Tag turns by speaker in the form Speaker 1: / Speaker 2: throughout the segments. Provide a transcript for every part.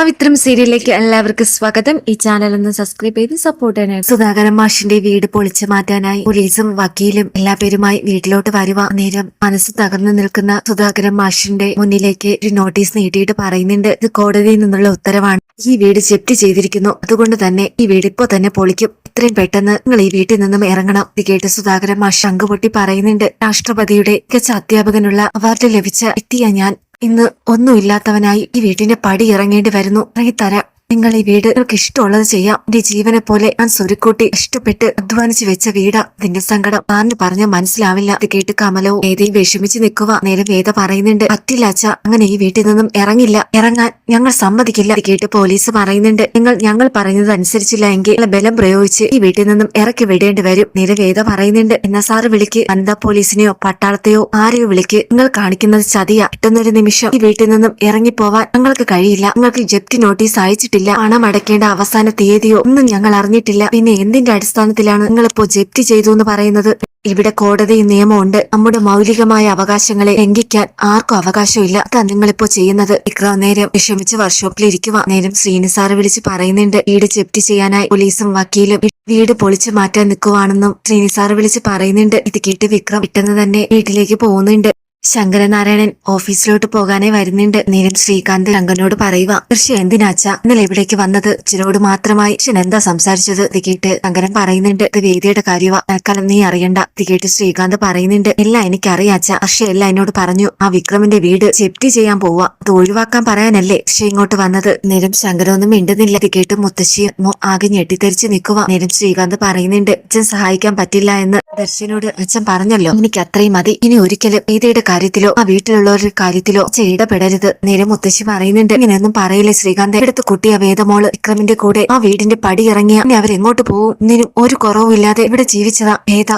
Speaker 1: പവിത്രം സീരിയലിലേക്ക് എല്ലാവർക്കും സ്വാഗതം. ഈ ചാനൽ ഒന്ന് സബ്സ്ക്രൈബ് ചെയ്ത് സപ്പോർട്ട് ചെയ്യാനായി സുധാകരൻ മാഷിന്റെ വീട് പൊളിച്ചു മാറ്റാനായി പോലീസും വക്കീലും എല്ലാ പേരുമായി വീട്ടിലോട്ട് വരുവ നേരം മനസ്സ് തകർന്നു നിൽക്കുന്ന സുധാകരൻ മാഷിന്റെ മുന്നിലേക്ക് ഒരു നോട്ടീസ് നീട്ടിയിട്ട് പറയുന്നുണ്ട്. ഇത് കോടതിയിൽ നിന്നുള്ള ഉത്തരവാണ്. ഈ വീട് ജപ്തി ചെയ്തിരിക്കുന്നു. അതുകൊണ്ട് തന്നെ ഈ വീട് ഇപ്പോ തന്നെ പൊളിക്കും. ഇത്രയും പെട്ടെന്ന് നിങ്ങൾ ഈ വീട്ടിൽ നിന്നും ഇറങ്ങണം. ഇത് കേട്ട് സുധാകരൻ മാഷ് അങ്കുപൊട്ടി പറയുന്നുണ്ട്. രാഷ്ട്രപതിയുടെ മികച്ച അധ്യാപകനുള്ള അവാർഡ് ലഭിച്ച വ്യക്തിയാണ് ഞാൻ. ഇന്ന് ഒന്നുമില്ലാത്തവനായി ഈ വീട്ടിന്റെ പടി ഇറങ്ങേണ്ടി വരുന്നു. ഇറങ്ങിത്തരാം. നിങ്ങൾ ഈ വീട് നിങ്ങൾക്ക് ഇഷ്ടമുള്ളത് ചെയ്യാം. എന്റെ ജീവനെ പോലെ ഞാൻ സ്വരുക്കൂട്ടി ഇഷ്ടപ്പെട്ട് അധ്വാനിച്ച് വെച്ച വീടാ നിന്റെ സങ്കടം. ആറിന് പറഞ്ഞ മനസ്സിലാവില്ല. ഇത് കേട്ട് കമലവും വേദയും വിഷമിച്ച് നിൽക്കുക നേരെ വേദ പറയുന്നുണ്ട് പറ്റില്ല അച്ഛ അങ്ങനെ ഈ വീട്ടിൽ നിന്നും ഇറങ്ങില്ല. ഇറങ്ങാൻ ഞങ്ങൾ സമ്മതിക്കില്ല. ഇത് കേട്ട് പോലീസ് പറയുന്നുണ്ട് നിങ്ങൾ ഞങ്ങൾ പറയുന്നത് അനുസരിച്ചില്ല എങ്കിൽ ബലം പ്രയോഗിച്ച് ഈ വീട്ടിൽ നിന്നും ഇറക്കി വിടേണ്ടി വരും. നേരെ വേദ പറയുന്നുണ്ട് എന്നാ സാറ് വിളിക്ക്. അനന്ത പോലീസിനെയോ പട്ടാളത്തെയോ ആരെയോ വിളിക്ക്. നിങ്ങൾ കാണിക്കുന്നത് ചതിയാ. പെട്ടെന്നൊരു നിമിഷം ഈ വീട്ടിൽ നിന്നും ഇറങ്ങിപ്പോവാൻ ഞങ്ങൾക്ക് കഴിയില്ല. നിങ്ങൾക്ക് ജപ്തി നോട്ടീസ് അയച്ചിട്ടില്ല. പണം അടയ്ക്കേണ്ട അവസാന തീയതിയോ ഒന്നും ഞങ്ങൾ അറിഞ്ഞിട്ടില്ല. പിന്നെ എന്തിന്റെ അടിസ്ഥാനത്തിലാണ് നിങ്ങളിപ്പോ ജപ്തി ചെയ്തു എന്ന് പറയുന്നത്? ഇവിടെ കോടതി നിയമമുണ്ട് നമ്മുടെ മൗലികമായ അവകാശങ്ങളെ ലംഘിക്കാൻ ആർക്കും അവകാശമില്ല. അതാ നിങ്ങളിപ്പോ ചെയ്യുന്നത്. ഇക്ര നേരം വിഷമിച്ച് വർക്ക്ഷോപ്പിൽ ഇരിക്കുക നേരം ശ്രീനിസാറ് വിളിച്ച് പറയുന്നുണ്ട്. വീട് ജപ്തി ചെയ്യാനായി പോലീസും വക്കീലും വീട് പൊളിച്ചു മാറ്റാൻ നിൽക്കുവാണെന്നും ശ്രീനിസാറ് വിളിച്ച് പറയുന്നുണ്ട്. ഇത് കേട്ട് വിക്രം. പെട്ടെന്ന് തന്നെ വീട്ടിലേക്ക് പോകുന്നുണ്ട്. ശങ്കരനാരായണൻ ഓഫീസിലോട്ട് പോകാനേ വരുന്നുണ്ട്. നേരം ശ്രീകാന്ത് ശങ്കരനോട് പറയുക കൃഷി എന്തിനാച്ചാ? ഇന്നലെ ഇവിടേക്ക് വന്നത് ചിലോട് മാത്രമായി അച്ഛൻ എന്താ സംസാരിച്ചത്? തികേട്ട് കേട്ട് ശങ്കരൻ പറയുന്നുണ്ട് ഇത് വേദിയുടെ കാര്യമാ തൽക്കാലം നീ അറിയണ്ട. തികേട്ട് ശ്രീകാന്ത് പറയുന്നുണ്ട് എല്ലാം എനിക്കറിയാച്ച. പക്ഷെ എല്ലാം എന്നോട് പറഞ്ഞു ആ വിക്രമിന്റെ വീട് സെപ്റ്റി ചെയ്യാൻ പോവാ. അത് ഒഴിവാക്കാൻ പറയാനല്ലേ പക്ഷെ ഇങ്ങോട്ട് വന്നത്? നേരം ശങ്കരൊന്നും മിണ്ടുന്നില്ല. തികേട്ട് മുത്തശ്ശിയും ആകെ ഞെട്ടിത്തെറിച്ച് നിൽക്കുക നേരം ശ്രീകാന്ത് പറയുന്നുണ്ട് അച്ഛൻ സഹായിക്കാൻ പറ്റില്ല എന്ന് ദർശനോട് അച്ഛൻ പറഞ്ഞല്ലോ എനിക്ക് അത്രയും മതി. ഇനി ഒരിക്കലും വേദിയുടെ കാര്യത്തിലോ ആ വീട്ടിലുള്ളവരുടെ കാര്യത്തിലോ അച്ഛൻ ഇടപെടരുത്. നേരെ മുത്തശ്ശി പറയുന്നുണ്ട് ഇങ്ങനെയൊന്നും പറയില്ലേ ശ്രീകാന്ത്? എടുത്ത് കുട്ടിയ വേദമോൾ വിക്രമിന്റെ കൂടെ ആ വീടിന്റെ പടി ഇറങ്ങിയ ഇനി അവരെങ്ങോട്ട് പോകും ഇതിനും ഒരു കുറവുമില്ലാതെ ഇവിടെ ജീവിച്ചതാ വേദ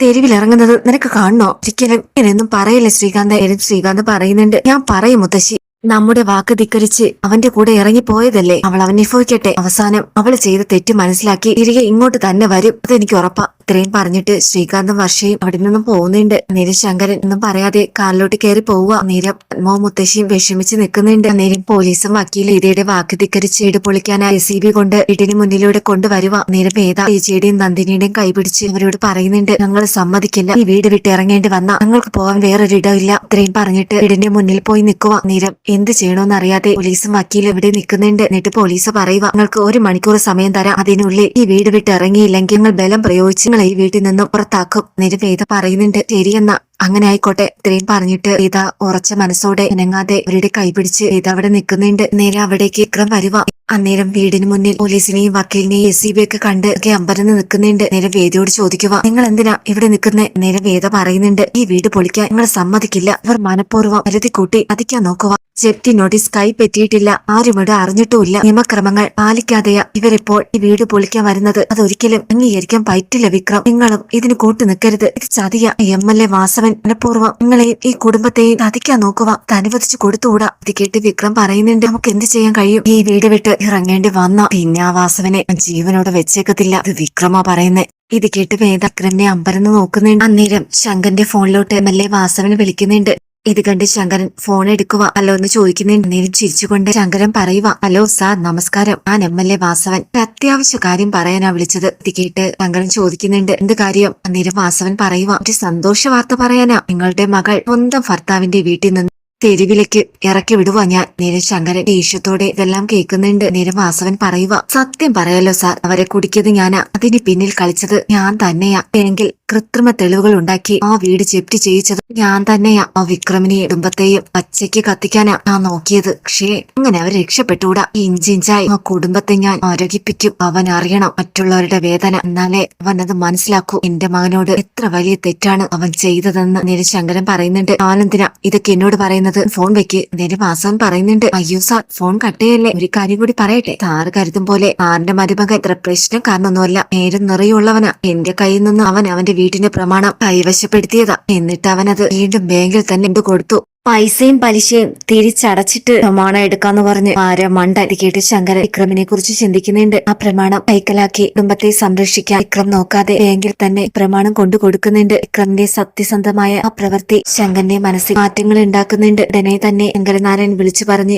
Speaker 1: തെരുവിലിറങ്ങുന്നത് നിനക്ക് കാണണോ? ഒരിക്കലും ഇങ്ങനെയൊന്നും പറയില്ലേ ശ്രീകാന്ത്? ശ്രീകാന്ത് പറയുന്നുണ്ട് ഞാൻ പറയും മുത്തശ്ശി. നമ്മുടെ വാക്ക് ധിക്കരിച്ച് അവന്റെ കൂടെ ഇറങ്ങി പോയതല്ലേ? അവൾ അവൻ അനുഭവിക്കട്ടെ അവസാനം അവൾ ചെയ്ത തെറ്റ് മനസ്സിലാക്കി തിരികെ ഇങ്ങോട്ട് തന്നെ വരും. അതെനിക്ക് ഉറപ്പാ. ഇത്രയും പറഞ്ഞിട്ട് ശ്രീകാന്തും വർഷയും അവിടെ നിന്നും പോകുന്നുണ്ട്. നേരം ശങ്കരൻ ഒന്നും പറയാതെ കാറിലോട്ട് കയറി പോവുക. നേരം മോ മുത്തശ്ശിയും വിഷമിച്ച് നിൽക്കുന്നുണ്ട്. നേരം പോലീസും വക്കീലും ഇതയുടെ വാക്ക് ധിക്കരിച്ച് ഇടുപൊളിക്കാനായി പൊളിക്കാനായി എസ് ബി കൊണ്ട് ഇടിന് മുന്നിലൂടെ കൊണ്ടുവരുക. നേരം വേദ ചേച്ചിയുടെയും നന്ദിനിയുടെയും കൈപിടിച്ച് അവരോട് പറയുന്നുണ്ട് ഞങ്ങൾ സമ്മതിക്കില്ല. ഈ വീട് വിട്ട് ഇറങ്ങേണ്ടി വന്ന ഞങ്ങൾക്ക് പോകാൻ വേറൊരു ഇടമില്ല ഇത്രയും പറഞ്ഞിട്ട് വീടിന്റെ മുന്നിൽ പോയി നിൽക്കുക. നേരം എന്ത് ചെയ്യണമെന്ന് അറിയാതെ പോലീസും വക്കീലും ഇവിടെ നിൽക്കുന്നുണ്ട്. എന്നിട്ട് പോലീസ് പറയുക നിങ്ങൾക്ക് ഒരു മണിക്കൂർ സമയം തരാം. അതിനുള്ളിൽ ഈ വീട് വിട്ട് ഇറങ്ങിയില്ലെങ്കിൽ ബലം പ്രയോഗിച്ച് നിങ്ങൾ ഈ വീട്ടിൽ നിന്നും പുറത്താക്കും. നേരെ വേദ പറയുന്നുണ്ട്. ശരിയെന്ന. അങ്ങനെ ആയിക്കോട്ടെ. ഇത്രയും പറഞ്ഞിട്ട് വേദ ഉറച്ച മനസ്സോടെ ഇനങ്ങാതെ അവരുടെ കൈപിടിച്ച് വേദ അവിടെ നിൽക്കുന്നുണ്ട്. നേരെ അവിടേക്ക് വിക്രം വരുക അന്നേരം വീടിന് മുന്നിൽ പോലീസിനെയും വക്കീലിനെയും എസ് സി ബി ഒക്കെ കണ്ട് അമ്പരന്ന് നിൽക്കുന്നുണ്ട്. നേരെ വേദയോട് ചോദിക്കുക നിങ്ങൾ എന്തിനാ ഇവിടെ നിൽക്കുന്നത് നേരെ വേദ പറയുന്നുണ്ട് ഈ വീട് പൊളിക്കാൻ നിങ്ങൾ സമ്മതിക്കില്ല. ഇവർ മനഃപൂർവം കരുതി കൂട്ടി അതിക്കാൻ നോക്കുക. ജപ്തി നോട്ടീസ് കൈപ്പറ്റിയിട്ടില്ല ഇവിടെ അറിഞ്ഞിട്ടുമില്ല. നിയമക്രമങ്ങൾ പാലിക്കാതെയാ ഇവരിപ്പോൾ ഈ വീട് പൊളിക്കാൻ വരുന്നത്. അതൊരിക്കലും അംഗീകരിക്കാൻ പറ്റില്ല വിക്രം. നിങ്ങളും ഇതിന് കൂട്ടു നിൽക്കരുത്. ഇത് ചതിയ. എം എൽ എ വാസവൻ മനഃപൂർവം നിങ്ങളെയും ഈ കുടുംബത്തെയും ചതിക്കാൻ നോക്കുക. അനുവദിച്ചു കൊടുത്തുകൂടാ? ഇത് കേട്ട് വിക്രം പറയുന്നുണ്ട് നമുക്ക് എന്ത് ചെയ്യാൻ കഴിയും? ഈ വീട് വിട്ട് ഇറങ്ങേണ്ടി വന്ന പിന്നെ ആ വാസവനെ ജീവനോടെ വെച്ചേക്കത്തില്ല. ഇത് വിക്രമ പറയുന്നേ. ഇത് കേട്ട് വേദക്രമിനെ അമ്പരന്ന് നോക്കുന്നുണ്ട്. അന്നേരം ശങ്കന്റെ ഫോണിലോട്ട് എം എൽ എ വാസവനെ വിളിക്കുന്നുണ്ട്. ഇത് കണ്ട് ശങ്കരൻ ഫോൺ എടുക്കുക ഹലോ എന്ന് ചോദിക്കുന്നുണ്ട്. നേരം ചിരിച്ചുകൊണ്ട് ശങ്കരൻ പറയുക ഹലോ സാർ നമസ്കാരം. ഞാൻ എം എൽ എ വാസവൻ. അത്യാവശ്യ കാര്യം പറയാനാ വിളിച്ചത്. ഇത് കേട്ട് ശങ്കരൻ ചോദിക്കുന്നുണ്ട് എന്ത് കാര്യം? അന്നേരം വാസവൻ പറയുക ഒരു സന്തോഷ വാർത്ത പറയാനാ. നിങ്ങളുടെ മകൾ സ്വന്തം ഭർത്താവിന്റെ വീട്ടിൽ നിന്ന് തെരുവിലേക്ക് ഇറക്കി വിടുവാ ഞാൻ. നേരം ശങ്കരൻ ദേഷ്യത്തോടെ ഇതെല്ലാം കേൾക്കുന്നുണ്ട്. നിരവാസവൻ വാസവൻ പറയുക സത്യം പറയാലോ സാർ അവരെ കുടിക്കത് ഞാനാ. അതിന് പിന്നിൽ കളിച്ചത് ഞാൻ തന്നെയാ. എങ്കിൽ കൃത്രിമ തെളിവുകൾ ഉണ്ടാക്കി ആ വീട് ജപ്തി ചെയ്യിച്ചത് ഞാൻ തന്നെയാ. ആ വിക്രമിനെ കുടുംബത്തെയും പച്ചയ്ക്ക് കത്തിക്കാനാ ഞാൻ നോക്കിയത്. പക്ഷേ അങ്ങനെ അവർ രക്ഷപ്പെട്ടുകൂടാ. ഇഞ്ചിഞ്ചായി ആ കുടുംബത്തെ ഞാൻ ആരോഗ്യിപ്പിക്കും. അവൻ അറിയണം മറ്റുള്ളവരുടെ വേദന. എന്നാലേ അവൻ അത് മനസ്സിലാക്കൂ. എന്റെ മകനോട് എത്ര വലിയ തെറ്റാണ് അവൻ ചെയ്തതെന്ന് നേരെ ശങ്കരൻ പറയുന്നുണ്ട്. ആനന്ദിന ഇതൊക്കെ എന്നോട് പറയുന്നത് ഫോൺ വെക്ക്. നേരെ വാസവൻ പറയുന്നുണ്ട്. അയ്യോ സാർ ഫോൺ കട്ടയല്ലേ. ഒരു കാര്യം കൂടി പറയട്ടെ. സാറ് കരുതും പോലെ സാറിന്റെ മരുമകൻ ഇത്ര പ്രശ്നം കാരണമൊന്നുമല്ല നേരം നിറയുള്ളവനാ. എന്റെ കയ്യിൽ നിന്ന് അവൻ അവന്റെ വീട്ടിന്റെ പ്രമാണം കൈവശപ്പെടുത്തിയതാ. എന്നിട്ട് അവനത് വീണ്ടും ബാങ്കിൽ തന്നെ എന്ത് കൊടുത്തു. പൈസയും പലിശയും തിരിച്ചടച്ചിട്ട് പ്രമാണം എടുക്കാന്ന് പറഞ്ഞ് ആരെ മണ്ട ഇത് കേട്ട് ശങ്കരൻ വിക്രമിനെ കുറിച്ച് ചിന്തിക്കുന്നുണ്ട്. ആ പ്രമാണം കൈക്കലാക്കി കുടുംബത്തെ സംരക്ഷിക്കാൻ വിക്രം നോക്കാതെ ബാങ്കിൽ തന്നെ പ്രമാണം കൊണ്ടു കൊടുക്കുന്നുണ്ട്. വിക്രമിന്റെ സത്യസന്ധമായ ആ പ്രവൃത്തി ശങ്കരന്റെ മനസ്സിൽ മാറ്റങ്ങൾ ഉണ്ടാക്കുന്നുണ്ട്. ഉടനെ തന്നെ ശങ്കരനാരായൺ വിളിച്ചു പറഞ്ഞ്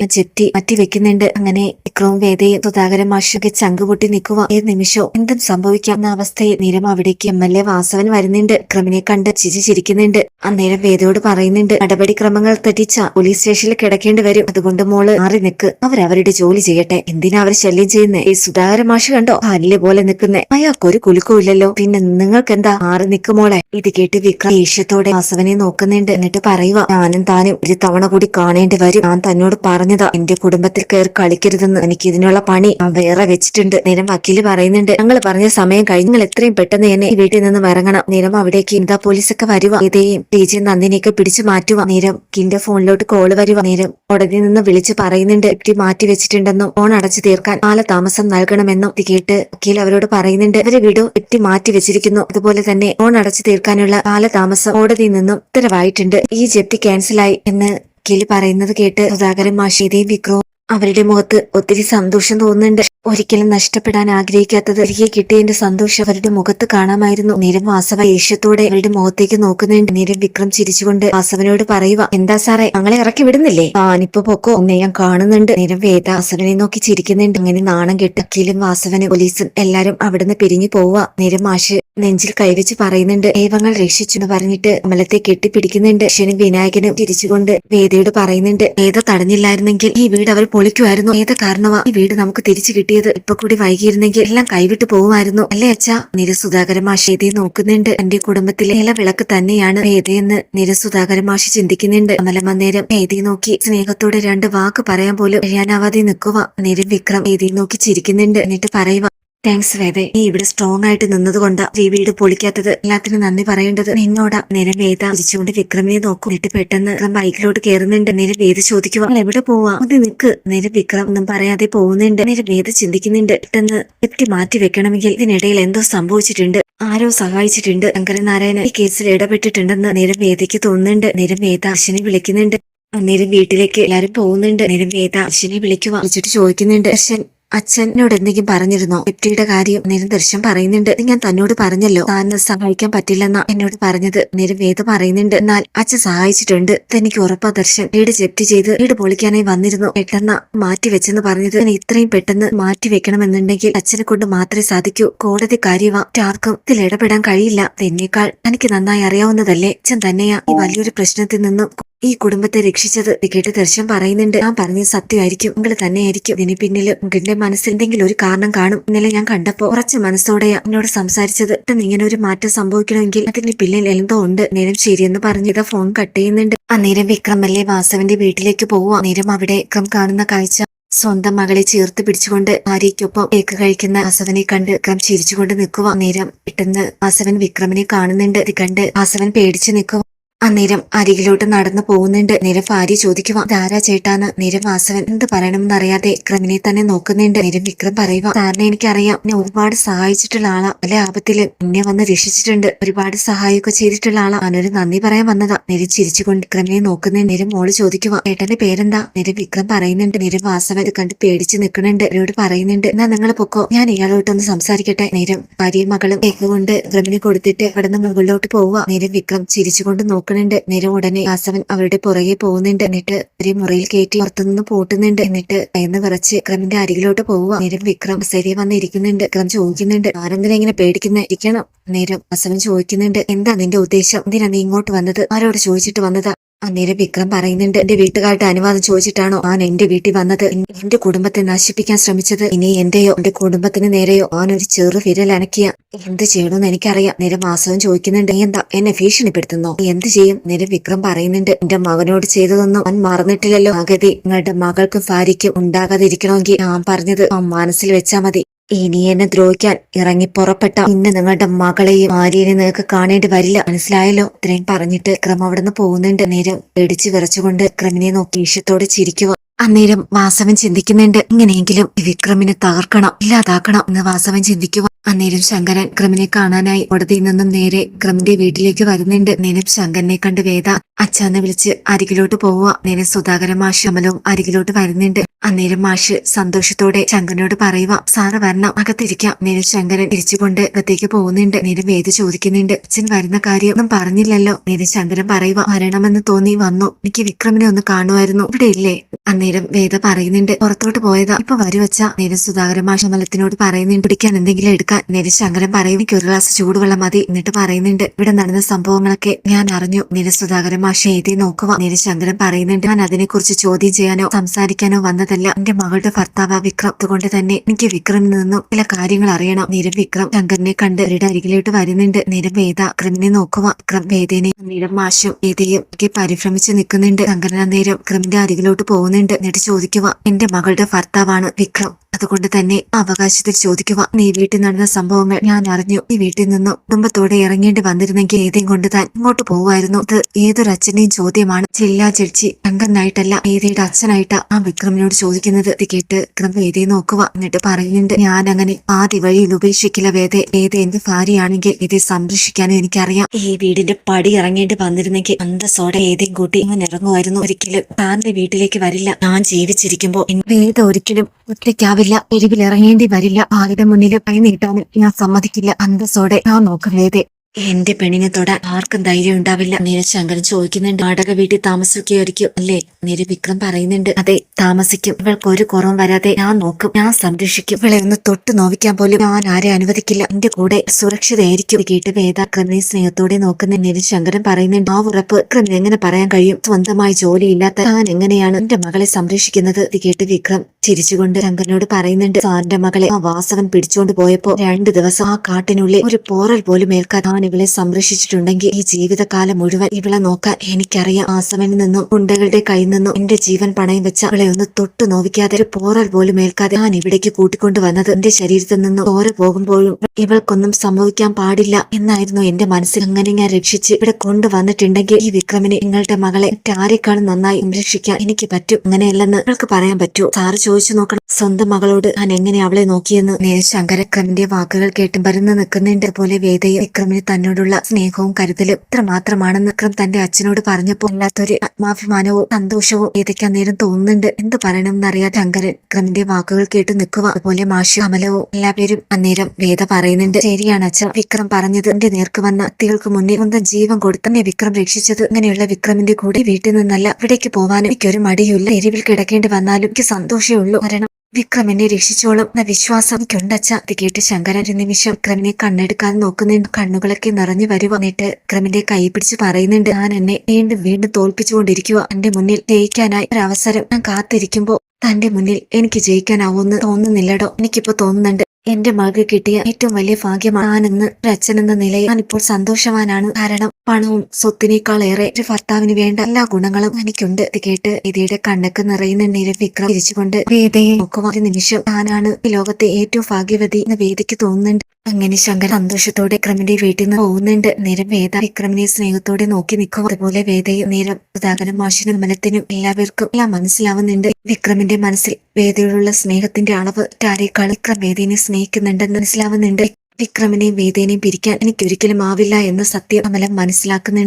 Speaker 1: മാറ്റി വെക്കുന്നുണ്ട്. അങ്ങനെ വിക്രവും വേദയും സുധാകരൻ മാഷൊക്കെ ചങ്കുപൊട്ടി നിൽക്കുക. ഏത് നിമിഷവും എന്തും സംഭവിക്കാവുന്ന അവസ്ഥയിൽ നിരം അവിടേക്ക് എം എൽ എ വാസവൻ വരുന്നുണ്ട്. വിക്രമിനെ കണ്ട് ചിരി ചിരിക്കുന്നുണ്ട് അന്നേരം വേദയോട് പറയുന്നുണ്ട് നടപടിക്രമങ്ങൾ തെറ്റിച്ച പോലീസ് സ്റ്റേഷനിൽ കിടക്കേണ്ടി വരും. അതുകൊണ്ട് മോൾ മാറി നിൽക്ക് അവരവരുടെ ജോലി ചെയ്യട്ടെ. എന്തിനാ അവർ ശല്യം ചെയ്യുന്നേ? ഈ സുധാകര മാഷ് കണ്ടോ? കല്ല് പോലെ നിൽക്കുന്നേ അയാൾക്കൊരു കുലുക്കവും ഇല്ലല്ലോ. പിന്നെ നിങ്ങൾക്ക് എന്താ മാറി നിൽക്കുമോളെ ഇത് കേട്ട് വിക്രം ദേഷ്യത്തോടെ വാസവനെ നോക്കുന്നുണ്ട്. എന്നിട്ട് പറയുക ഞാനും താനും ഒരു തവണ കൂടി കാണേണ്ടി വരും. ഞാൻ തന്നോട് പറഞ്ഞതാ എന്റെ കുടുംബത്തിൽ കയറി കളിക്കരുതെന്ന്. എനിക്ക് ഇതിനുള്ള പണി വേറെ വെച്ചിട്ടുണ്ട്. നേരം വക്കീൽ പറയുന്നുണ്ട് ഞങ്ങൾ പറഞ്ഞ സമയം കഴിഞ്ഞ് എത്രയും പെട്ടെന്ന് ഈ വീട്ടിൽ നിന്ന് ഇറങ്ങണം നേരം അവിടേക്ക് എന്താ പോലീസൊക്കെ വരുക ഇതേയും ടീച്ചർ നന്ദിനെയൊക്കെ പിടിച്ചു മാറ്റുക നേരം കിന്റെ ഫോണിലോട്ട് കോൾ വരി നേരം ഉടനെ നിന്ന് വിളിച്ച് പറയുന്നുണ്ട്. എത്തി മാറ്റി വെച്ചിട്ടുണ്ടെന്നും ഫോൺ അടച്ചു തീർക്കാൻ കാലതാമസം നൽകണമെന്നും തികേട്ട് കേട്ട് വക്കീൽ അവരോട് പറയുന്നുണ്ട്. അവരെ വീടോ എത്തി മാറ്റി വെച്ചിരിക്കുന്നു. അതുപോലെ തന്നെ ഫോൺ അടച്ചു തീർക്കാനുള്ള കാലതാമസം കോടതിയിൽ നിന്നും ഉത്തരവായിട്ടുണ്ട്. ഈ ജപ്തി ക്യാൻസലായി എന്ന് വക്കീൽ പറയുന്നത് കേട്ട് സുധാകരൻ മാഷീതയും വിക്രവും അവരുടെ മുഖത്ത് ഒത്തിരി സന്തോഷം തോന്നുന്നുണ്ട്. ഒരിക്കലും നഷ്ടപ്പെടാൻ ആഗ്രഹിക്കാത്തത് തിരികെ കിട്ടിയതിന്റെ സന്തോഷം അവരുടെ മുഖത്ത് കാണാമായിരുന്നു. നിരം വാസവ ഏഷ്യത്തോടെ അവരുടെ മുഖത്തേക്ക് നോക്കുന്നുണ്ട് നിരം വിക്രം ചിരിച്ചുകൊണ്ട് വാസവനോട് പറയുക എന്താ സാറേ ഞങ്ങളെ ഇറക്കി വിടുന്നില്ലേ? ആനിപ്പോ പൊക്കോ ഒന്നേ ഞാൻ കാണുന്നുണ്ട്. നിരം വേദ വാസവനെ നോക്കി ചിരിക്കുന്നുണ്ട്. അങ്ങനെ നാണം കെട്ട് അക്കീലും വാസവനും പോലീസും എല്ലാരും അവിടുന്ന് പിരിഞ്ഞു പോവുക നിരം മാഷ് നെഞ്ചിൽ കൈവച്ച് പറയുന്നുണ്ട്. ദൈവങ്ങൾ രക്ഷിച്ചു എന്ന് പറഞ്ഞിട്ട് അമലത്തെ കെട്ടിപ്പിടിക്കുന്നുണ്ട്. ശനും വിനായകനും തിരിച്ചുകൊണ്ട് വേദയോട് പറയുന്നുണ്ട് വേദ തടഞ്ഞില്ലായിരുന്നെങ്കിൽ ഈ വീട് അവർ പൊളിക്കുമായിരുന്നു. ഏത കാരണമാ ഈ വീട് നമുക്ക് തിരിച്ചു കിട്ടിയത് ഇപ്പൊ കൂടി വൈകിയിരുന്നെങ്കിൽ എല്ലാം കൈവിട്ടു പോകുമായിരുന്നു അല്ലേ അച്ഛാ? നിരസുധാകര മാഷ് വേദയെ നോക്കുന്നുണ്ട്. എന്റെ കുടുംബത്തിലെ ഇല വിളക്ക് തന്നെയാണ് വേദയെന്ന് നിരസുധാകര മാഷി ചിന്തിക്കുന്നുണ്ട്. അമലമ്മ നേരം വേദയെ നോക്കി സ്നേഹത്തോടെ രണ്ട് വാക്ക് പറയാൻ പോലും കഴിയാനാവാതെ നിൽക്കുക നേരം വിക്രം വേദയെ നോക്കി ചിരിക്കുന്നുണ്ട്. എന്നിട്ട് പറയുക താങ്ക്സ് വേദ. നീ ഇവിടെ സ്ട്രോങ് ആയിട്ട് നിന്നതുകൊണ്ട് ഈ വീട് പൊളിക്കാത്തത്. എല്ലാത്തിനും നന്ദി പറയേണ്ടത്. നിന്നോടാ. നിലം വേദ. തിരിച്ചുകൊണ്ട് വിക്രമിനെ നോക്കും. എന്നിട്ട് പെട്ടെന്ന് ബൈക്കിലോട്ട് കയറുന്നുണ്ട് നിലം വേദ ചോദിക്കുക "നിങ്ങൾ എവിടെ പോവാ? അത് നിക്ക്. നില വിക്രം ഒന്നും പറയാതെ പോകുന്നുണ്ട്. നില വേദ ചിന്തിക്കുന്നുണ്ട്. പെട്ടെന്ന് എത്തി മാറ്റി വെക്കണമെങ്കിൽ ഇതിനിടയിൽ എന്തോ സംഭവിച്ചിട്ടുണ്ട്. ആരോ സഹായിച്ചിട്ടുണ്ട്. ശങ്കരനാരായണൻ ഈ കേസിൽ ഇടപെട്ടിട്ടുണ്ടെന്ന് നേരം വേദയ്ക്ക് തോന്നുന്നുണ്ട്. നേരം വേദ അർശനെ വിളിക്കുന്നുണ്ട്. അന്നേരം വീട്ടിലേക്ക് എല്ലാരും പോകുന്നുണ്ട്. നേരം വേദ അർശനെ വിളിക്കുക വിളിച്ചിട്ട് ചോദിക്കുന്നുണ്ട്. അർശൻ അച്ഛനോട് എന്തെങ്കിലും പറഞ്ഞിരുന്നോ? എപ്റ്റിയുടെ കാര്യം നേരം ദൃശ്യം പറയുന്നുണ്ട് ഞാൻ തന്നോട് പറഞ്ഞല്ലോ. താൻ സഹായിക്കാൻ പറ്റില്ലെന്ന എന്നോട് പറഞ്ഞത്. നേരം വേദ പറയുന്നുണ്ട്. എന്നാൽ അച്ഛൻ സഹായിച്ചിട്ടുണ്ട്. തനിക്ക് ഉറപ്പാ ദർശൻ. വീട് ജപ്തി ചെയ്ത് വീട് പൊളിക്കാനായി വന്നിരുന്നു. പെട്ടെന്ന് മാറ്റിവെച്ചെന്ന് പറഞ്ഞത്. ഞാൻ ഇത്രയും പെട്ടെന്ന് മാറ്റി വെക്കണമെന്നുണ്ടെങ്കിൽ അച്ഛനെ കൊണ്ട് മാത്രമേ സാധിക്കൂ. കോടതി കാര്യവാ. ആർക്കും ഇതിൽ ഇടപെടാൻ കഴിയില്ല. എന്നേക്കാൾ എനിക്ക് നന്നായി അറിയാവുന്നതല്ലേ? അച്ഛൻ തന്നെയാ ഈ വലിയൊരു പ്രശ്നത്തിൽ നിന്നും ഈ കുടുംബത്തെ രക്ഷിച്ചത് കേട്ട് ദർശൻ പറയുന്നുണ്ട്. ഞാൻ പറഞ്ഞത് സത്യമായിരിക്കും. നിങ്ങൾ തന്നെയായിരിക്കും. ഇതിന് പിന്നിൽ ഉങ്കിന്റെ മനസ്സിൽ എന്തെങ്കിലും ഒരു കാരണം കാണും. ഇന്നലെ ഞാൻ കണ്ടപ്പോ കുറച്ച് മനസ്സോടെ എന്നോട് സംസാരിച്ചത്. ഇങ്ങനെ ഒരു മാറ്റം സംഭവിക്കണമെങ്കിൽ അതിന് പിന്നിൽ എന്തോ ഉണ്ട്. നേരം ശരിയെന്ന് പറഞ്ഞ് ഇതാ ഫോൺ കട്ട് ചെയ്യുന്നുണ്ട്. അന്നേരം വിക്രം അല്ലേ വാസവന്റെ വീട്ടിലേക്ക് പോവുക. നേരം അവിടെ വിക്രം കാണുന്ന കാഴ്ച സ്വന്തം മകളെ ചേർത്ത് പിടിച്ചുകൊണ്ട് ഭാര്യയ്ക്കൊപ്പം കേക്ക് കഴിക്കുന്ന ആസവനെ കണ്ട് വിക്രം ചിരിച്ചുകൊണ്ട് നിൽക്കുക. നേരം പെട്ടെന്ന് ആസവൻ വിക്രമിനെ കാണുന്നുണ്ട്. ഇത് കണ്ട് വാസവൻ പേടിച്ചു നിൽക്കുക. അന്നേരം അരികിലോട്ട് നടന്നു പോകുന്നുണ്ട്. നേരം ഭാര്യ ചോദിക്കുക ധാരാ ചേട്ടാന്ന്? നേരം വാസവൻ എന്ത് പറയണമെന്നറിയാതെ വിക്രമിനെ തന്നെ നോക്കുന്നുണ്ട്. നേരം വിക്രം പറയുക സാറിനെ എനിക്കറിയാം. എന്നെ ഒരുപാട് സഹായിച്ചിട്ടുള്ള ആളാ. പല ആപത്തിൽ എന്നെ വന്ന് രക്ഷിച്ചിട്ടുണ്ട്. ഒരുപാട് സഹായമൊക്കെ ചെയ്തിട്ടുള്ള ആളാ. അവനൊരു നന്ദി പറയാൻ വന്നതാ. നേരം ചിരിച്ചുകൊണ്ട് വിക്രമിനെ നോക്കുന്ന നേരം മോൾ ചോദിക്കുക ഏട്ടന്റെ പേരെന്താ? നേരം വിക്രം പറയുന്നുണ്ട്. നേരം വാസവൻ ഇത് കണ്ട് പേടിച്ച് നിൽക്കുന്നുണ്ട് അവരോട് പറയുന്നുണ്ട് എന്നാ നിങ്ങൾ പൊക്കോ. ഞാൻ ഇയാളോട്ടൊന്ന് സംസാരിക്കട്ടെ. നേരം ഭാര്യയും മകളും കേക്ക് കൊണ്ട് ക്രമിനെ കൊടുത്തിട്ട് അവിടെ നിന്ന് മുകളിലോട്ട് പോവുക നേരം വിക്രം ചിരിച്ചുകൊണ്ട് നോക്കുന്നുണ്ട്. നേരം ഉടനെ വാസവൻ അവരുടെ പുറകെ പോകുന്നുണ്ട്. എന്നിട്ട് ഒരു മുറിയിൽ കയറ്റി പുറത്തുനിന്ന് പൂട്ടുന്നുണ്ട്. എന്നിട്ട് കയന്ന് വിറച്ച് വിക്രമിന്റെ അരികിലോട്ട് പോവുക. നേരം വിക്രം ശരി വന്നിരിക്കുന്നുണ്ട് വിക്രം ചോദിക്കുന്നുണ്ട് ആരെന്തിനാ ഇങ്ങനെ പേടിക്കുന്ന? ഇരിക്കണം. നേരം വാസവൻ ചോദിക്കുന്നുണ്ട് എന്താ നിന്റെ ഉദ്ദേശം? എന്തിനാ നീ ഇങ്ങോട്ട് വന്നത്? ആരോട് ചോദിച്ചിട്ട് വന്നതാ? അന്നേരം വിക്രം പറയുന്നുണ്ട് എന്റെ വീട്ടുകാരുടെ അനുവാദം ചോദിച്ചിട്ടാണോ ആൻ എന്റെ വീട്ടിൽ വന്നത്? എന്റെ കുടുംബത്തെ നശിപ്പിക്കാൻ ശ്രമിച്ചത് ഇനി എന്റെയോ എന്റെ കുടുംബത്തിന് നേരെയോ ആൻ ഒരു ചെറു വിരൽ അനക്കിയ. എന്ത് ചെയ്യണമെന്ന് എനിക്കറിയാം. നേരം മാസവും ചോദിക്കുന്നുണ്ട് എന്താ എന്നെ ഭീഷണിപ്പെടുത്തുന്നോ? എന്ത് ചെയ്യും? നേരം വിക്രം പറയുന്നുണ്ട് എന്റെ മകനോട് ചെയ്തതൊന്നും ഞാൻ മറന്നിട്ടില്ലല്ലോ. അഗതി നിങ്ങളുടെ മകൾക്കും ഭാര്യയ്ക്കും ഉണ്ടാകാതിരിക്കണമെങ്കിൽ ഞാൻ പറഞ്ഞത് മനസ്സിൽ വെച്ചാ മതി. ഇനി എന്നെ ദ്രോഹിക്കാൻ ഇറങ്ങി പുറപ്പെട്ട ഇന്ന് നിങ്ങളുടെ മകളെയും ഭാര്യയെയും നിങ്ങൾക്ക് കാണേണ്ടി വരില്ല. മനസ്സിലായല്ലോ? ഇത്രയും പറഞ്ഞിട്ട് വിക്രം അവിടുന്ന് പോകുന്നുണ്ട്. നേരം പേടിച്ചു വിറച്ചുകൊണ്ട് വിക്രമിനെ നോക്കി ഈഷ്യത്തോടെ ചിരിക്കുക അന്നേരം വാസവൻ ചിന്തിക്കുന്നുണ്ട്. ഇങ്ങനെയെങ്കിലും വിക്രമിനെ തകർക്കണം ഇല്ലാതാക്കണം എന്ന് വാസവൻ ചിന്തിക്കുക അന്നേരം ശങ്കരൻ ക്രമിനെ കാണാനായി കോടതിയിൽ നിന്നും നേരെ ക്രമിന്റെ വീട്ടിലേക്ക് വരുന്നുണ്ട്. നേരം ശങ്കരനെ കണ്ട് വേദ അച്ഛന്ന് വിളിച്ച് അരികിലോട്ട് പോവുക. നേരെ സുധാകരൻ മാഷ് അമലവും അരികിലോട്ട് വരുന്നുണ്ട്. അന്നേരം മാഷ് സന്തോഷത്തോടെ ശങ്കരനോട് പറയുക സാറ് വരണം. അകത്തിരിക്കാം. നേരം ശങ്കരൻ തിരിച്ചുകൊണ്ട് അകത്തേക്ക് പോകുന്നുണ്ട്. നേരം വേദി ചോദിക്കുന്നുണ്ട് അച്ഛൻ വരുന്ന കാര്യം ഒന്നും പറഞ്ഞില്ലല്ലോ? നേരം ശങ്കരൻ പറയുക വരണമെന്ന് തോന്നി വന്നു. എനിക്ക് വിക്രമിനെ ഒന്ന് കാണുമായിരുന്നു. ഇവിടെ ഇല്ലേ? അന്നേരം വേദ പറയുന്നുണ്ട് പുറത്തോട്ട് പോയതാ. ഇപ്പൊ വരുവച്ച നേരം സുധാകരൻ മാഷ് അമലത്തിനോട് പറയുന്നുണ്ട് പിടിക്കാൻ എന്തെങ്കിലും എടുക്കാൻ. നേരം ശങ്കരൻ പറയും എനിക്ക് ഒരു ഗ്ലാസ് ചൂടുവെള്ളം മതി. എന്നിട്ട് പറയുന്നുണ്ട് ഇവിടെ നടന്ന സംഭവങ്ങളൊക്കെ ഞാൻ അറിഞ്ഞു. നേരം സുധാകരൻ എഴുതി നോക്കുക നേരെ ശങ്കരൻ പറയുന്നുണ്ട്. ഞാൻ അതിനെക്കുറിച്ച് ചോദ്യം ചെയ്യാനോ സംസാരിക്കാനോ വന്നതല്ല. എന്റെ മകളുടെ ഭർത്താവ് വിക്രം. അതുകൊണ്ട് തന്നെ എനിക്ക് വിക്രമിൽ നിന്നും ചില കാര്യങ്ങൾ അറിയണം. നിരം വിക്രം ശങ്കരനെ കണ്ട് അവരുടെ അരികിലോട്ട് വരുന്നുണ്ട്. നിരം വേദ വിക്രമിനെ നോക്കുക വിക്രം വേദേനെ നിരം മാഷും വേദയും ഒക്കെ പരിഭ്രമിച്ച് നിൽക്കുന്നുണ്ട്. ശങ്കരൻ അന്നേരം വിക്രമിന്റെ അരികിലോട്ട് പോകുന്നുണ്ട്. എന്നിട്ട് ചോദിക്കുക എന്റെ മകളുടെ ഭർത്താവാണ് വിക്രം. അതുകൊണ്ട് തന്നെ അവകാശത്തിൽ ചോദിക്കുക നീ വീട്ടിൽ നടന്ന സംഭവങ്ങൾ ഞാൻ അറിഞ്ഞു. ഈ വീട്ടിൽ നിന്നും കുടുംബത്തോടെ ഇറങ്ങേണ്ടി വന്നിരുന്നെങ്കിൽ ഏതേം കൊണ്ട് താൻ ഇങ്ങോട്ട് പോവായിരുന്നു ഇത് ഏതൊരു അച്ഛന്റെയും ചോദ്യമാണ്. ചെല്ലാ ചെടിച്ചി രംഗന്നായിട്ടല്ല ഏതയുടെ അച്ഛനായിട്ടാ ആ വിക്രമിനോട് ചോദിക്കുന്നത്? ഇത് കേട്ട് വിക്രം വേദയെ നോക്കുക എന്നിട്ട് പറയുന്നുണ്ട് ഞാൻ അങ്ങനെ ആദ്യ വഴിയിൽ ഉപേക്ഷിക്കില്ല വേദ. ഏത് എന്റെ ഭാര്യയാണെങ്കിൽ ഇത് സംരക്ഷിക്കാനും എനിക്കറിയാം. ഈ വീടിന്റെ പടി ഇറങ്ങേണ്ടി വന്നിരുന്നെങ്കിൽ അന്തസ്സോടെ ഏതേം കൂട്ടി ഇങ്ങനെ ഇറങ്ങുമായിരുന്നു. ഒരിക്കലും താന്റെ വീട്ടിലേക്ക് വരില്ല. ഞാൻ ജീവിച്ചിരിക്കുമ്പോ വേദ ഒരിക്കലും ഒറ്റയ്ക്കാവില്ല. തെരുവിൽ ഇറങ്ങേണ്ടി വരില്ല. ആരുടെ മുന്നിൽ കൈ നീട്ടാനും ഞാൻ സമ്മതിക്കില്ല. അന്തസ്സോടെ ഞാൻ നോക്കും വേദേ എന്റെ പെണ്ണിനെ തൊടാൻ ആർക്കും ധൈര്യം ഉണ്ടാവില്ല. നീരശങ്കരൻ ചോദിക്കുന്നുണ്ട് വാടക വീട്ടിൽ താമസിക്കുകയായിരിക്കും അല്ലേ? നീര് വിക്രം പറയുന്നുണ്ട്. അതെ താമസിക്കും. ഇവൾക്ക് ഒരു കുറവും വരാതെ ഞാൻ നോക്കും. ഞാൻ സംരക്ഷിക്കും. ഇവളെ ഒന്ന് തൊട്ട് നോവിക്കാൻ പോലും ഞാൻ ആരെ അനുവദിക്കില്ല. എന്റെ കൂടെ സുരക്ഷിതയായിരിക്കും. കേട്ട് വേദ സ്നേഹത്തോടെ നോക്കുന്ന നീരശങ്കരൻ പറയുന്നുണ്ട് ആ ഉറപ്പ് വിക്രം എങ്ങനെ പറയാൻ കഴിയും? സ്വന്തമായി ജോലിയില്ലാത്ത ഞാൻ എങ്ങനെയാണ് എന്റെ മകളെ സംരക്ഷിക്കുന്നത്? ഇത് കേട്ട് വിക്രം ചിരിച്ചുകൊണ്ട് ശങ്കരനോട് പറയുന്നുണ്ട് സാറിന്റെ മകളെ ആ വാസവൻ പിടിച്ചോണ്ട് പോയപ്പോ രണ്ട് ദിവസം ആ കാട്ടിനുള്ളിൽ ഒരു പോറൽ പോലും ഏൽക്കാൻ ഞാൻ ഇവളെ സംരക്ഷിച്ചിട്ടുണ്ടെങ്കിൽ ഈ ജീവിതകാലം മുഴുവൻ ഇവളെ നോക്കാൻ എനിക്കറിയാം. ആസവനിൽ നിന്നും ഗുണ്ടകളുടെ കയ്യിൽ നിന്നും എന്റെ ജീവൻ പണയം വെച്ച അവളെ ഒന്ന് തൊട്ടു നോവിക്കാതെ പോറൽ പോലും ഏൽക്കാതെ ഞാൻ ഇവിടേക്ക് കൂട്ടിക്കൊണ്ടു വന്നത് എന്റെ ശരീരത്തിൽ നിന്ന് ഓര പോകുമ്പോഴും ഇവൾക്കൊന്നും സംഭവിക്കാൻ പാടില്ല എന്നായിരുന്നു എന്റെ മനസ്സിൽ. അങ്ങനെ ഞാൻ രക്ഷിച്ച് ഇവിടെ കൊണ്ടുവന്നിട്ടുണ്ടെങ്കിൽ ഈ വിക്രമിനെ നിങ്ങളുടെ മകളെ മറ്റാരെക്കാളും നന്നായി സംരക്ഷിക്കാൻ എനിക്ക് പറ്റും. അങ്ങനെയല്ലെന്ന് നിങ്ങൾക്ക് പറയാൻ പറ്റൂ. സാറ് ചോദിച്ചു നോക്കണം. സ്വന്തം മകളോട് ഞാൻ എങ്ങനെ അവളെ നോക്കിയെന്ന്. നേരെ ശങ്കരക്രമിന്റെ വാക്കുകൾ കേട്ടും വരുന്ന നിൽക്കുന്നതിന്റെ പോലെ വേദയും വിക്രമിന് തന്നോടുള്ള സ്നേഹവും കരുതലും ഇത്ര മാത്രമാണെന്ന് വിക്രം തന്റെ അച്ഛനോട് പറഞ്ഞപ്പോൾ അല്ലാത്തൊരു ആത്മാഭിമാനവും സന്തോഷവും വേദയ്ക്ക് അന്നേരം തോന്നുന്നുണ്ട് എന്ത് പറയണമെന്നറിയാതെ ശങ്കരൻ വിക്രമിന്റെ വാക്കുകൾ കേട്ട് നിൽക്കുക. അതുപോലെ മാഷി അമലവും എല്ലാവരും അന്നേരം വേദ പറയുന്നുണ്ട് ശരിയാണ് അച്ഛൻ വിക്രം പറഞ്ഞത് എന്റെ നേർക്ക് വന്ന വ്യക്തികൾക്ക് മുന്നിൽ സ്വന്തം ജീവൻ കൊടുത്തന്നെ വിക്രം രക്ഷിച്ചത്. അങ്ങനെയുള്ള വിക്രമിന്റെ കൂടെ വീട്ടിൽ നിന്നല്ല ഇവിടേക്ക് പോവാനും എനിക്കൊരു മടിയുമില്ല. എരിവിൽ കിടക്കേണ്ടി വന്നാലും എനിക്ക് സന്തോഷമേ ഉള്ളൂ. കാരണം വിക്രം എന്നെ രക്ഷിച്ചോളും എന്ന വിശ്വാസം എനിക്കുണ്ടച്ച. അത് കേട്ട് ശങ്കരൻ ഒരു നിമിഷം വിക്രമിനെ കണ്ണെടുക്കാൻ നോക്കുന്നുണ്ട്. കണ്ണുകളൊക്കെ നിറഞ്ഞു എന്നിട്ട് വിക്രമിന്റെ കൈ പിടിച്ച് പറയുന്നുണ്ട് ഞാൻ എന്നെ വീണ്ടും വീണ്ടും തോൽപ്പിച്ചുകൊണ്ടിരിക്കുക എന്റെ മുന്നിൽ ജയിക്കാനായി ഒരു അവസരം ഞാൻ കാത്തിരിക്കുമ്പോ തന്റെ മുന്നിൽ എനിക്ക് ജയിക്കാനാവുമെന്ന് തോന്നുന്നില്ലടോ. എനിക്കിപ്പോ തോന്നുന്നുണ്ട് എന്റെ മകൾ കിട്ടിയ ഏറ്റവും വലിയ ഭാഗ്യമാണ് ഞാനെന്ന് ഒരു അച്ഛനെന്ന നിലയിൽ ഞാനിപ്പോൾ സന്തോഷവാനാണ്. കാരണം പണവും സ്വത്തിനേക്കാൾ ഏറെ ഒരു ഭർത്താവിന് വേണ്ട എല്ലാ ഗുണങ്ങളും എനിക്കുണ്ട് ഇത് കേട്ട് വേദിയുടെ കണ്ണക്ക് നിറയുന്ന നീര് വിക്രം തിരിച്ചുകൊണ്ട് വേദയെ നോക്കുവാൻ നിമിഷം. താനാണ് ഈ ലോകത്തെ ഏറ്റവും ഭാഗ്യവതി എന്ന് വേദിക്ക് തോന്നുന്നുണ്ട്. അങ്ങനെ ശങ്കർ സന്തോഷത്തോടെ വിക്രമിന്റെ വീട്ടിൽ നിന്ന് പോകുന്നുണ്ട്. നേരം വേദ വിക്രമിനെ സ്നേഹത്തോടെ നോക്കി നിൽക്കും. അതുപോലെ വേദയും നേരം സുധാകരൻ മാഷിനും അമലത്തിനും എല്ലാവർക്കും എല്ലാം മനസ്സിലാവുന്നുണ്ട്. വിക്രമിന്റെ മനസ്സിൽ വേദയോടുള്ള സ്നേഹത്തിന്റെ അളവ് ടാരേക്കാൾ വിക്രം വേദനെ സ്നേഹിക്കുന്നുണ്ടെന്ന് മനസ്സിലാവുന്നുണ്ട്. വിക്രമിനെയും വേദേനെയും പിരിക്കാൻ എനിക്കൊരിക്കലും ആവില്ല എന്ന സത്യം അമലം മനസ്സിലാക്കുന്നുണ്ട്.